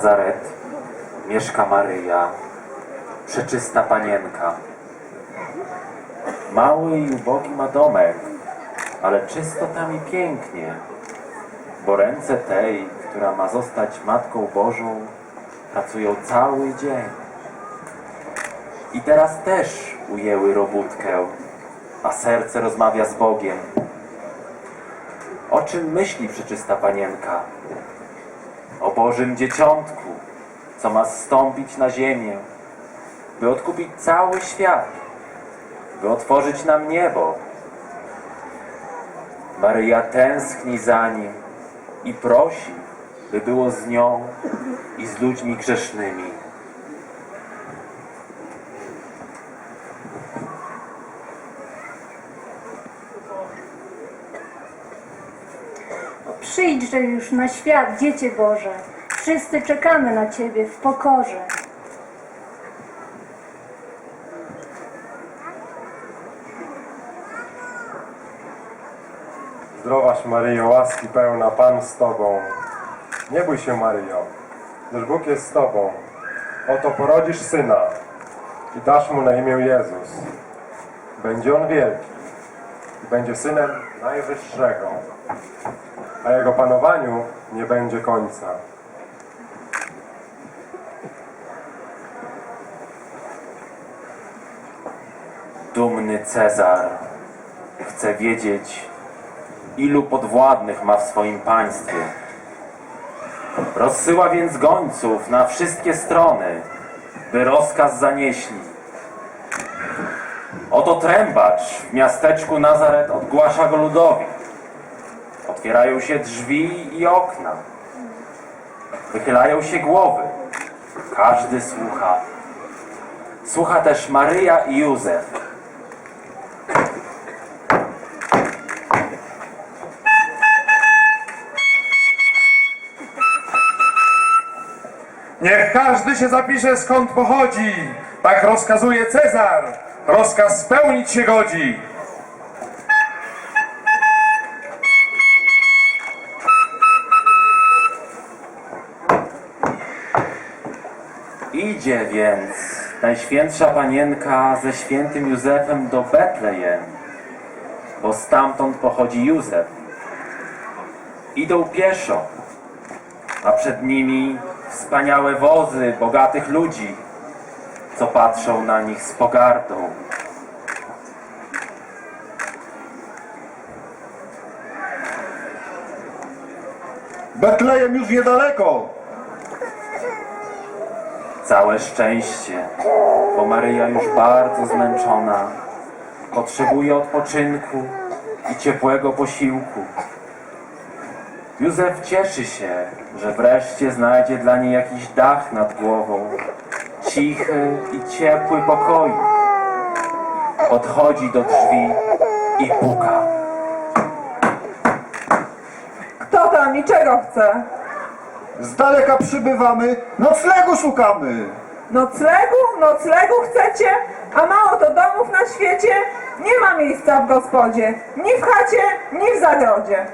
Nazaret mieszka Maryja, przeczysta panienka. Mały i ubogi ma domek, ale czysto tam i pięknie, bo ręce tej, która ma zostać Matką Bożą, pracują cały dzień. I teraz też ujęły robótkę, a serce rozmawia z Bogiem. O czym myśli przeczysta panienka? O Bożym Dzieciątku, co ma zstąpić na ziemię, by odkupić cały świat, by otworzyć nam niebo. Maryja tęskni za nim i prosi, by było z nią i z ludźmi grzesznymi. Przyjdźże już na świat, Dziecię Boże. Wszyscy czekamy na Ciebie w pokorze. Zdrowaś Maryjo, łaski pełna, Pan z Tobą. Nie bój się Maryjo, gdyż Bóg jest z Tobą. Oto porodzisz Syna i dasz Mu na imię Jezus. Będzie On wielki i będzie Synem Najwyższego, a Jego panowaniu nie będzie końca. Dumny Cezar chce wiedzieć, ilu podwładnych ma w swoim państwie. Rozsyła więc gońców na wszystkie strony, by rozkaz zanieśli. Oto trębacz w miasteczku Nazaret ogłasza go ludowi. Otwierają się drzwi i okna. Wychylają się głowy. Każdy słucha. Słucha też Maryja i Józef. Niech każdy się zapisze skąd pochodzi. Tak rozkazuje Cezar. Rozkaz spełnić się godzi. Idzie więc Najświętsza Panienka ze świętym Józefem do Betlejem, bo stamtąd pochodzi Józef. Idą pieszo, a przed nimi wspaniałe wozy bogatych ludzi, co patrzą na nich z pogardą. Betlejem już niedaleko. Całe szczęście, bo Maryja już bardzo zmęczona, potrzebuje odpoczynku i ciepłego posiłku. Józef cieszy się, że wreszcie znajdzie dla niej jakiś dach nad głową, cichy i ciepły pokoik. Podchodzi do drzwi i puka. Kto tam i czego chce? Z daleka przybywamy, noclegu szukamy. Noclegu? Noclegu chcecie? A mało to domów na świecie? Nie ma miejsca w gospodzie. Ni w chacie, ni w zagrodzie.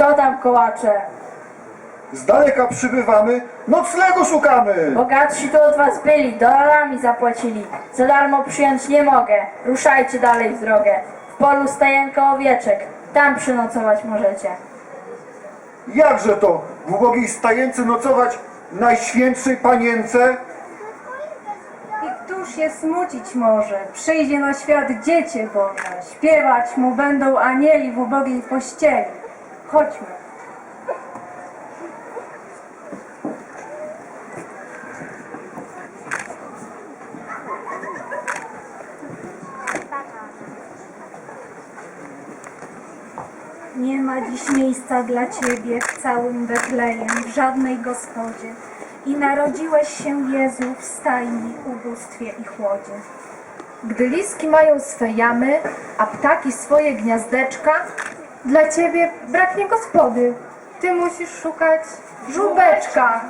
Kto tam kołacze? Z daleka przybywamy, noclegu szukamy. Bogatsi to od was byli, dolarami zapłacili. Za darmo przyjąć nie mogę. Ruszajcie dalej w drogę. W polu stajenka owieczek. Tam przynocować możecie. Jakże to w ubogiej stajence nocować najświętszej panience? I któż je smucić może? Przyjdzie na świat Dziecię Boże. Śpiewać mu będą anieli w ubogiej pościeli. Chodźmy. Nie ma dziś miejsca dla Ciebie w całym Betlejem, w żadnej gospodzie. I narodziłeś się Jezu w stajni, ubóstwie i chłodzie. Gdy liski mają swe jamy, a ptaki swoje gniazdeczka, dla ciebie braknie gospody. Ty musisz szukać żółbeczka.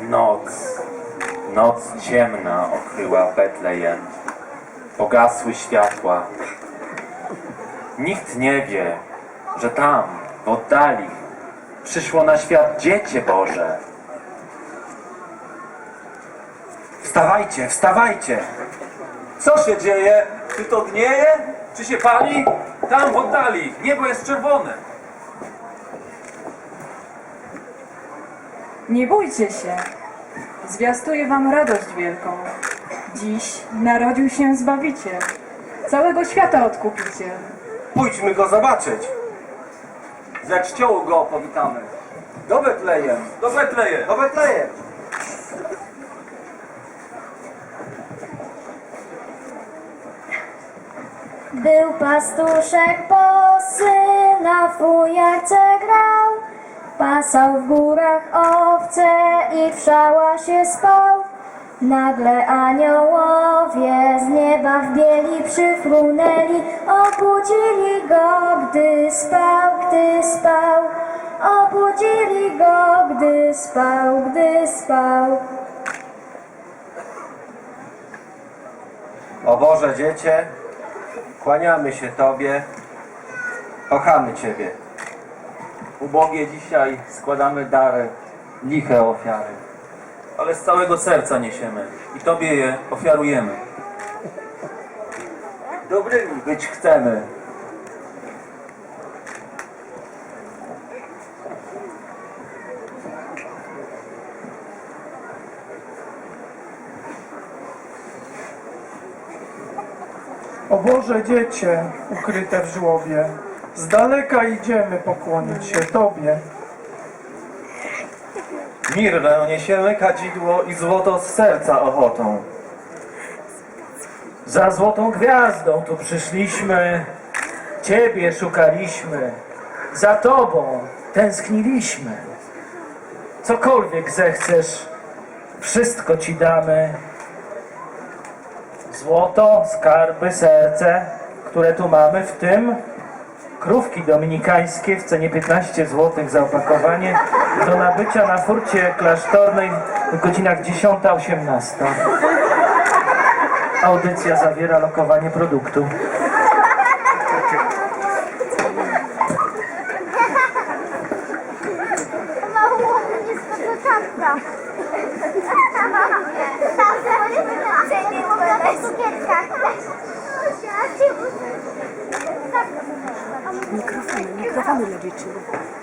Noc, noc ciemna okryła Betlejem. Pogasły światła. Nikt nie wie, że tam, w oddali, przyszło na świat Dziecię Boże. Wstawajcie, wstawajcie! Co się dzieje? Czy to gnieje? Czy się pali? Tam w oddali. Niebo jest czerwone. Nie bójcie się. Zwiastuję wam radość wielką. Dziś narodził się Zbawiciel. Całego świata odkupiciel. Pójdźmy go zobaczyć. Za czcią go powitamy. Do Betlejem. Do Betlejem. Do Betlejem. Był pastuszek bosy, na fujarce grał, pasał w górach owce i w szałasie spał. Nagle aniołowie z nieba w bieli przyfrunęli, obudzili go, gdy spał, gdy spał. Obudzili go, gdy spał, gdy spał. O Boże Dziecię, kłaniamy się Tobie, kochamy Ciebie. Ubogie dzisiaj składamy dary, liche ofiary. Ale z całego serca niesiemy i Tobie je ofiarujemy. Dobrymi być chcemy. O Boże Dziecię, ukryte w żłobie, z daleka idziemy pokłonić się Tobie. Mirrę niesiemy kadzidło i złoto z serca ochotą. Za złotą gwiazdą tu przyszliśmy, Ciebie szukaliśmy, za Tobą tęskniliśmy. Cokolwiek zechcesz, wszystko Ci damy. Złoto, skarby, serce, które tu mamy, w tym krówki dominikańskie w cenie 15 zł za opakowanie do nabycia na furcie klasztornej w godzinach 10-18. Audycja zawiera lokowanie produktu.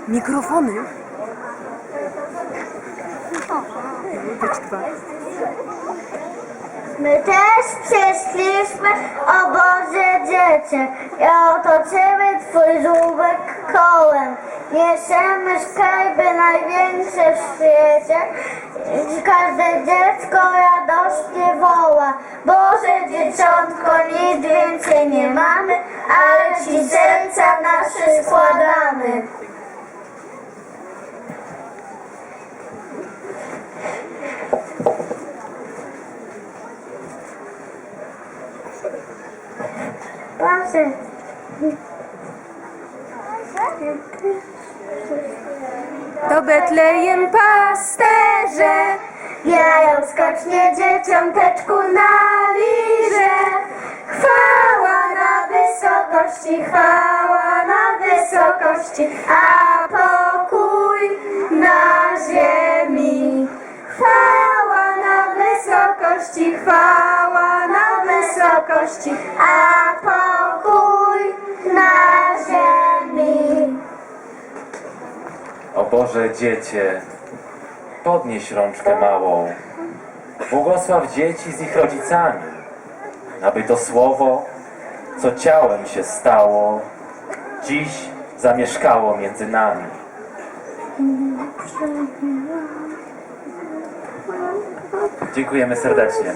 Mikrofony. My też przyszliśmy, o Boże Dziecię, i otoczymy Twój żółbek kołem. Niesiemy skarby największe w świecie, każde dziecko radośnie woła. Boże Dzieciątko, nic więcej nie mamy, ale Ci serca nasze składamy. Proszę. Do Betlejem pasterze, Jają skocznie dzieciąteczku na liże. Chwała na wysokości, chwała na wysokości, a pokój na ziemi. Chwała na wysokości, chwała na wysokości, a pokój Boże Dziecię, podnieś rączkę małą. Błogosław dzieci z ich rodzicami, aby to słowo, co ciałem się stało, dziś zamieszkało między nami. Dziękujemy serdecznie.